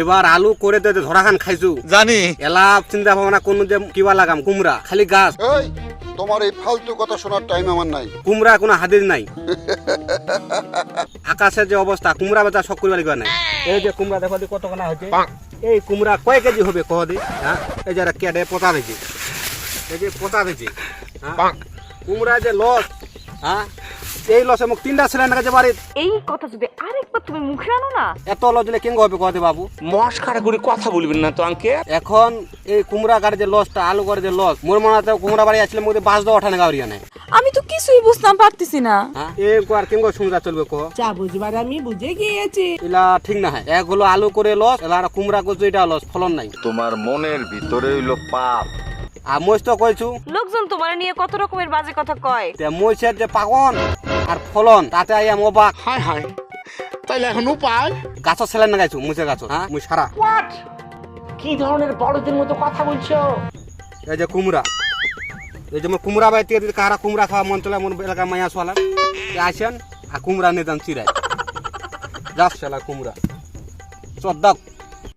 এবার আলু করে দে ধরা খান খাইছু। জানি। এলা চিন্তা ভাবনা কোন যে কিবা লাগাম কুমড়া খালি গাছ। এই তোমার এই ফালতু কথা শোনার টাইম আমার নাই। কুমড়া কোনো হাদিস নাই। আকাশের যে অবস্থা কুমড়া বেচা সব করিবার লিখা নাই। এই যে কুমড়া দেখো দি কত কানা হয়েছে এই কুমড়া কয় কেজি হবে কহ দি? হ্যাঁ? এই যে কেটে পোতা দিয়েছে এই যে পোতা দিয়েছে হ্যাঁ? কুমড়া যে লস হ্যাঁ? এই লসে মোক তিনটা ছেলে নাকি বাড়ি এই কথা যদি আরেকবার তুমি মুখে আনো না। এত দিলে কেঙ্গ হবে কহ দি বাবু? মস্কারা করে কথা বলবেন না তো আঙ্কে এখন এই কুমড়া গাড়ি যে লসটা আলু গাড়ি যে লস মোর মনে হয় কুমড়া বাড়ি আসলে মধ্যে বাস দেওয়া ওঠানে গাড়িয়া নাই আমি তো কিছুই বুঝতাম পারতেছি না। হ্যাঁ? এ আর কেঙ্গ সুন্দর চলবে কহ যা বুঝবার আমি বুঝে গিয়েছি। এলা ঠিক না হয়। এক হলো আলু করে লস এলা কুমড়া করছ এটা লস ফলন নাই। তোমার মনের ভিতরে হইল পাপ। আর মহিষ তো কইছু। লোকজন তোমার নিয়ে কত রকমের বাজে কথা কয়। যে মহিষের যে পাগন আর ফলন তাতে আই আমি অবাক। হায় হায় তাইলে এখন উপায়? গাছর ছেলে না গাইছু মুছে গাছ হ্যাঁ? মুই সারা। কি ধরনের বড়দের মতো কথা বলছো? এই যে কুমড়া। এই যে মোর কুমড়া বাই দিয়ে কারা কুমড়া খাওয়া মন চলে মন এলাকা মাইয়া সোয়ালা। আসেন আর কুমড়া নিতাম চিরাই যাস শালা কুমড়া। চদ্দক